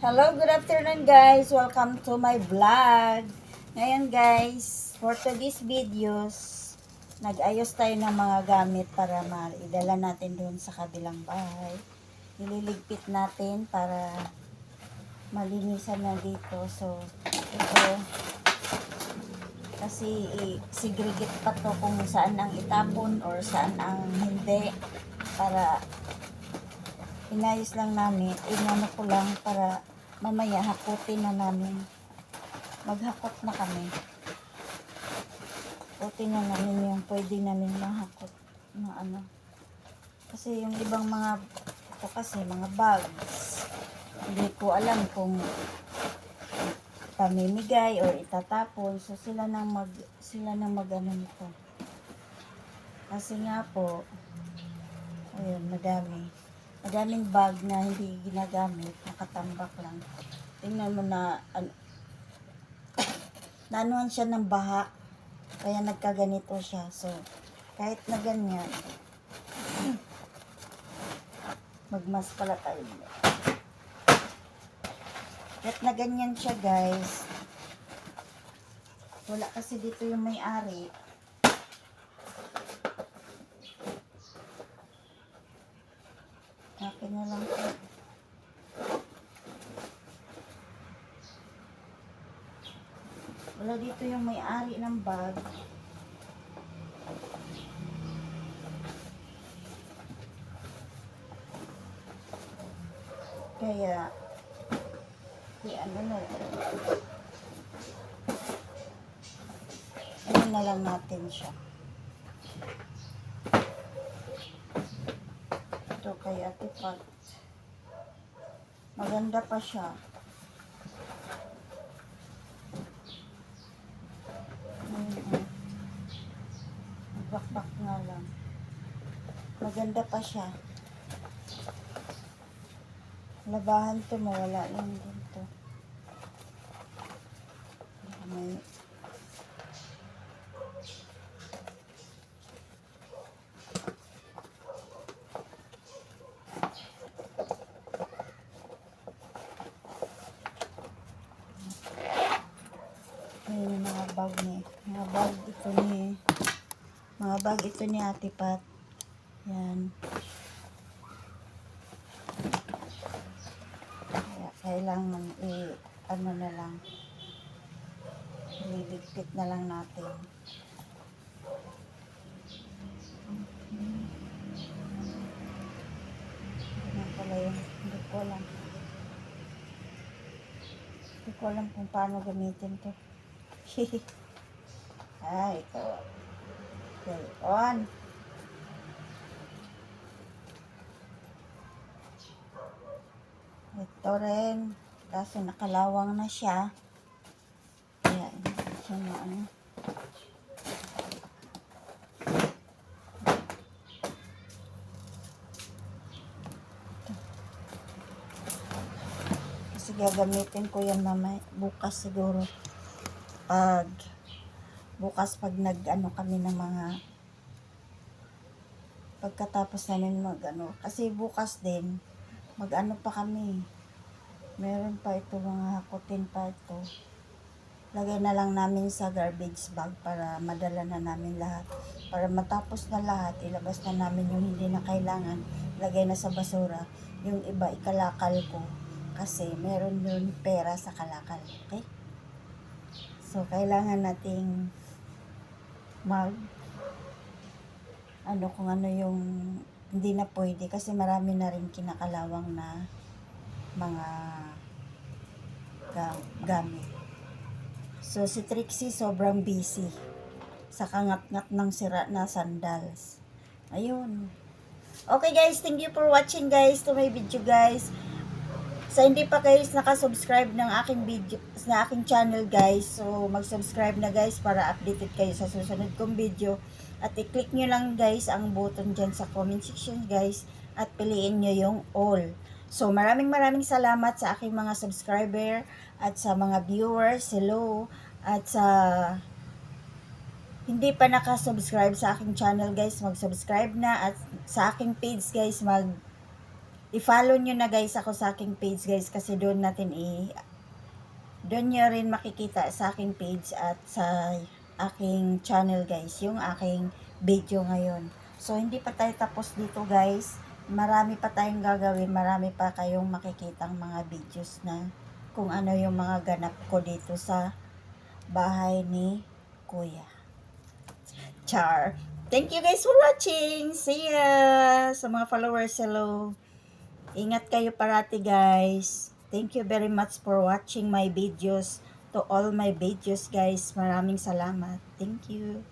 Hello, good afternoon guys. Welcome to my vlog. Ngayon guys, for today's videos, nag-ayos tayo ng mga gamit para maidala natin doon sa kabilang bahay. Nililigpit natin para malinisan na dito. So, ito, kasi i- sigregit pa to kung saan ang itapon or saan ang hindi para inayos lang namin, inano ko lang para mamaya hakutin na namin. Maghakot na kami. Hakutin na namin yung pwede namin mahakot na ano. Kasi yung ibang mga, ito kasi mga bags, hindi ko alam kung pamimigay or itatapon. So sila nang mag, sila nang mag ano nito. Kasi nga po, ayun, madami madaming bag na hindi ginagamit, nakatambak lang. Tingnan mo na, ano, naanuhan siya ng baha, kaya nagkaganito siya. So, kahit na ganyan, magmas pala tayo. Kahit na ganyan siya, guys, wala kasi dito yung may-ari. Na lang po. Wala dito yung may-ari ng bag. Kaya, di ano na. Ano na lang natin siya. Ito kay Ate Pat. Maganda pa siya. Oh. Nagbakbak nga lang. Maganda pa siya. Labahan to, mawala lang din to. Baka May Ayun yung mga bag ni. Mga bag ito ni. Mga bag ito ni Ate Pat. Yan. Kaya kailangan i ano na lang. Liligpit na lang natin. Yan pala yung hindi ko alam. Hindi ko alam kung paano gamitin to. ah, ito. Okay, on. Ito rin. Kaso nakalawang na siya. Kaya, hindi na ano. Kasi gagamitin ko yan mamay, bukas siguro pag bukas pag nag ano kami ng mga pagkatapos namin mag ano kasi bukas din mag ano pa kami. Meron pa ito mga hakutin pa ito. Lagay na lang namin sa garbage bag para madala na namin lahat. Para matapos na lahat ilabas na namin yung hindi na kailangan lagay na sa basura yung iba ikalakal ko. Kasi meron yun pera sa kalakal okay? So, kailangan nating mag ano kung ano yung hindi na pwede kasi marami na rin kinakalawang na mga ga- gamit. So, si Trixie sobrang busy sa kangat-ngat ng sira na sandals. Ayun. Okay guys, thank you for watching guys to my video guys. Sa hindi pa kayo nakasubscribe ng aking video, sa aking channel guys, so mag-subscribe na guys para updated kayo sa susunod kong video. At i-click nyo lang guys ang button dyan sa comment section guys. At piliin nyo yung all. So maraming maraming salamat sa aking mga subscriber at sa mga viewers, hello, at sa hindi pa nakasubscribe sa aking channel guys, mag-subscribe na. At sa aking page guys, mag i-follow nyo na guys ako sa aking page guys kasi doon natin i doon nyo rin makikita sa aking page at sa aking channel guys yung aking video ngayon. So hindi pa tayo tapos dito guys. Marami pa tayong gagawin. Marami pa kayong makikitang mga videos na kung ano yung mga ganap ko dito sa bahay ni kuya char. Thank you guys for watching. See ya sa mga followers. Hello Ingat kayo parati guys. Thank you very much for watching my videos. To all my videos guys, maraming salamat. Thank you.